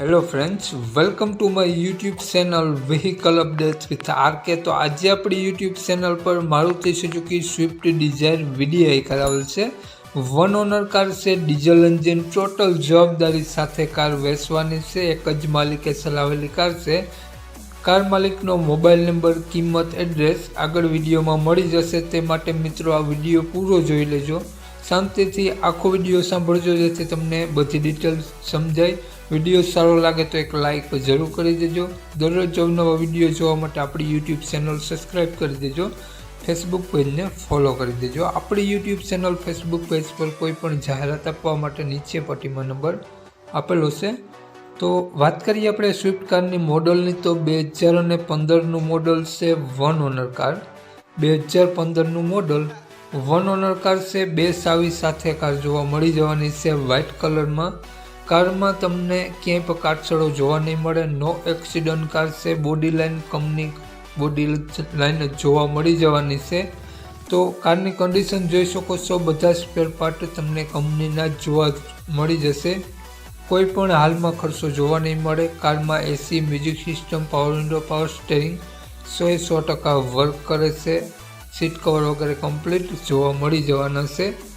Hello friends welcome to my YouTube channel vehicle updates with RK તો આજે આપણી YouTube channel પર Maruti Suzuki Swift Dzire VDI કરાવેલ છે. વન ઓનર કાર છે ડીઝલ એન્જિન ટોટલ જવાબદારી સાથે કાર વેચવાની છે. એક જ માલિકે ચલાવેલી કાર છે. કાર માલિકનો મોબાઈલ નંબર કિંમત એડ્રેસ આગળ વિડીયોમાં મળી જશે. તે માટે મિત્રો આ વીડિયો પૂરો જોઈ લેજો. શાંતિથી આખો વીડિયો સાંભળજો જેથી તમને બધી ડિટેલ્સ સમજાય. વીડિયો સારો લાગે તો એક લાઇક જરૂર કરી દેજો. દરરોજ અવનવા વીડિયો જોવા માટે આપણી યુટ્યુબ ચેનલ સબસ્ક્રાઈબ કરી દેજો. ફેસબુક પેજને ફોલો કરી દેજો. આપણી યુટ્યુબ ચેનલ ફેસબુક પેજ પર કોઈ પણ જાહેરાત આપવા માટે નીચે પટ્ટીમાં નંબર આપેલો છે. તો વાત કરીએ આપણે સ્વિફ્ટ કારની મોડલની તો બે હજાર અને પંદરનું મોડલ છે વન ઓનર કાર બે હજાર પંદરનું મોડલ વન ઓનર કાર છે. બે સાવી સાથે કાર જોવા મળી જવાની છે વ્હાઇટ કલરમાં કારમાં તમને ક્યાંય પણ કાટછડો જોવા નહીં મળે નો એક્સિડન્ટ કાર છે body line company body line જોવા મળી જવાની છે. તો કારની કન્ડિશન જોઈ શકો છો, બધા સ્પેર પાર્ટ તમને કંપનીના જોવા મળી જશે. કોઈ પણ હાલમાં ખર્ચો જોવા નહીં મળે, કારમાં AC music system power window power steering સો સો ટકા વર્ક કરે છે. સીટ કવર વગેરે કમ્પ્લીટ જોવા મળી જવાના છે.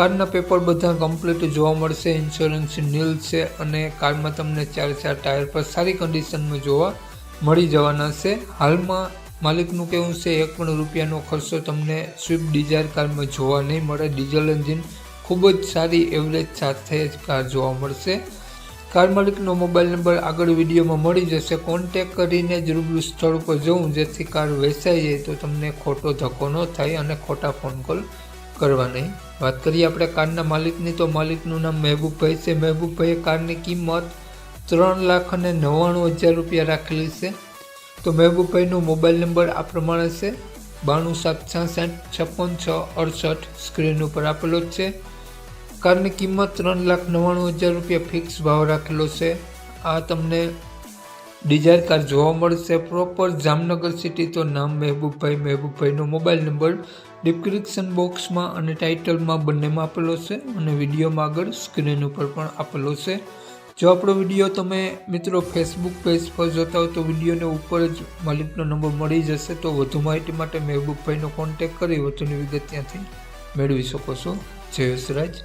કારના પેપર બધા કમ્પ્લીટ જોવા મળશે. ઇન્સ્યોરન્સ નીલ છે અને કારમાં તમને ચાર ચાર ટાયર પર સારી કન્ડિશનમાં જોવા મળી જવાના છે. હાલમાં માલિકનું કહેવું છે, એક પણ રૂપિયાનો ખર્ચો તમને સ્વિફ્ટ ડિઝાયર કારમાં જોવા નહીં મળે. ડીઝલ એન્જિન ખૂબ જ સારી એવરેજ સાથે જ કાર જોવા મળશે. કાર માલિકનો મોબાઈલ નંબર આગળ વિડીયોમાં મળી જશે. કોન્ટેક કરીને જ રૂબરૂ સ્થળ ઉપર જવું. જેથી કાર વેચાઈ જાય તો તમને ખોટો ધક્કો ન થાય અને ખોટા ફોન કોલ કરવા નહીં વાત કરીએ આપણે કારના માલિકની, તો માલિકનું નામ મહેબૂબભાઈ છે. મહેબૂબભાઈએ કારની કિંમત ત્રણ લાખ અને નવ્વાણું હજાર રૂપિયા રાખેલી છે. તો મહેબૂબભાઈનો મોબાઈલ નંબર આ પ્રમાણે છે. બાણું સાત છાસઠ છપ્પન છ અડસઠ સ્ક્રીન ઉપર આપેલો જ છે. કારની કિંમત ત્રણ લાખ નવ્વાણું હજાર રૂપિયા ફિક્સ ભાવ રાખેલો છે. આ તમને ડિઝાયર કાર જોવા મળશે પ્રોપર જામનગર સિટી તો નામ મહેબૂબભાઈ, મહેબૂબભાઈનો મોબાઈલ નંબર ડિસ્ક્રિપ્શન બોક્સમાં અને ટાઇટલમાં બંનેમાં આપેલો છે અને વિડીયોમાં આગળ સ્ક્રીન ઉપર પણ આપેલો છે. જો આપણો વીડિયો તમે મિત્રો ફેસબુક પેજ પર જોતા હો તો વિડીયોને ઉપર જ માલિકનો નંબર મળી જશે તો વધુ માહિતી માટે મહેબૂબભાઈનો કોન્ટેક કરી વધુની વિગત ત્યાંથી મેળવી શકો છો. જય રાજ